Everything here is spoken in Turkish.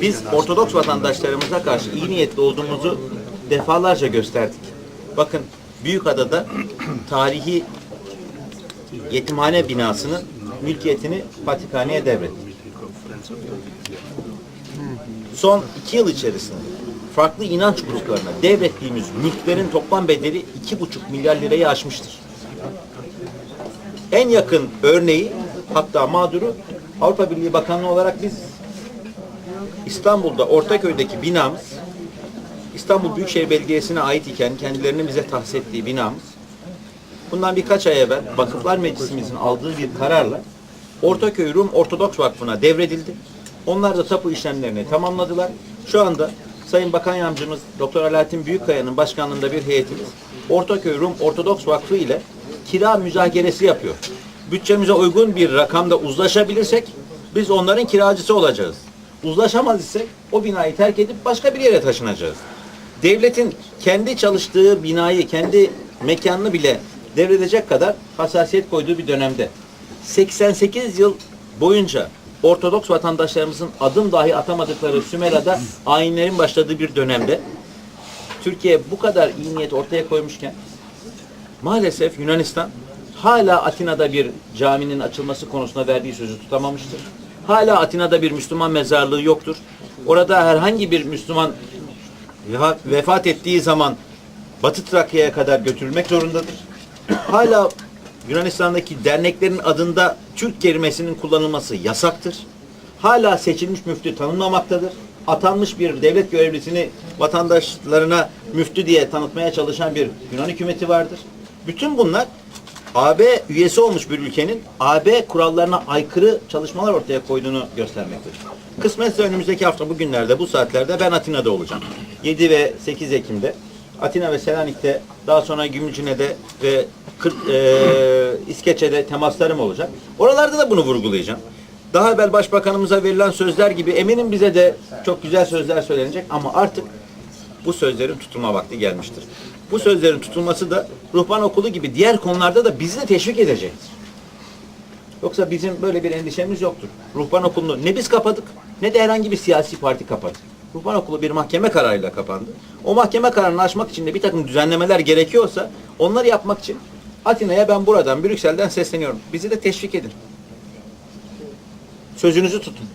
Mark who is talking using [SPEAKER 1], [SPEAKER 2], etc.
[SPEAKER 1] Biz Ortodoks vatandaşlarımıza karşı iyi niyetli olduğumuzu defalarca gösterdik. Bakın Büyükada'da tarihi yetimhane binasının mülkiyetini Patrikhane'ye devrettik. Son iki yıl içerisinde farklı inanç gruplarına devrettiğimiz mülklerin toplam bedeli iki buçuk milyar lirayı aşmıştır. En yakın örneği hatta mağduru Avrupa Birliği Bakanlığı olarak biz İstanbul'da Ortaköy'deki binamız İstanbul Büyükşehir Belediyesi'ne ait iken kendilerinin bize tahsis ettiği binamız bundan birkaç ay evvel Vakıflar Meclisimizin aldığı bir kararla Ortaköy Rum Ortodoks Vakfı'na devredildi. Onlar da tapu işlemlerini tamamladılar. Şu anda Sayın Bakan Yardımcımız Doktor Alaaddin Büyükkaya'nın başkanlığında bir heyetimiz Ortaköy Rum Ortodoks Vakfı ile kira müzakeresi yapıyor. Bütçemize uygun bir rakamda uzlaşabilirsek biz onların kiracısı olacağız. Uzlaşamaz isek o binayı terk edip başka bir yere taşınacağız. Devletin kendi çalıştığı binayı, kendi mekanını bile devredecek kadar hassasiyet koyduğu bir dönemde 88 yıl boyunca Ortodoks vatandaşlarımızın adım dahi atamadıkları Sümera'da ayinlerin başladığı bir dönemde Türkiye bu kadar iyi niyet ortaya koymuşken maalesef Yunanistan hala Atina'da bir caminin açılması konusunda verdiği sözü tutamamıştır. Hala Atina'da bir Müslüman mezarlığı yoktur. Orada herhangi bir Müslüman vefa- vefat ettiği zaman Batı Trakya'ya kadar götürülmek zorundadır. Hala Yunanistan'daki derneklerin adında Türk kelimesinin kullanılması yasaktır. Hala seçilmiş müftü tanınmamaktadır. Atanmış bir devlet görevlisini vatandaşlarına müftü diye tanıtmaya çalışan bir Yunan hükümeti vardır. Bütün bunlar AB üyesi olmuş bir ülkenin AB kurallarına aykırı çalışmalar ortaya koyduğunu göstermektedir. Kısmetse önümüzdeki hafta bugünlerde bu saatlerde ben Atina'da olacağım. 7 ve 8 Ekim'de Atina ve Selanik'te daha sonra Gümülcine'de ve Kır- e, İskeçe'de temaslarım olacak. Oralarda da bunu vurgulayacağım. Daha evvel başbakanımıza verilen sözler gibi eminim bize de çok güzel sözler söylenecek ama artık bu sözlerin tutulma vakti gelmiştir. Bu sözlerin tutulması da ruhban okulu gibi diğer konularda da bizi de teşvik edecektir. Yoksa bizim böyle bir endişemiz yoktur. Ruhban okulunu ne biz kapadık ne de herhangi bir siyasi parti kapadı. Ruhban okulu bir mahkeme kararıyla kapandı. O mahkeme kararını aşmak için de bir takım düzenlemeler gerekiyorsa onları yapmak için Atina'ya ben buradan Brüksel'den sesleniyorum. Bizi de teşvik edin. Sözünüzü tutun.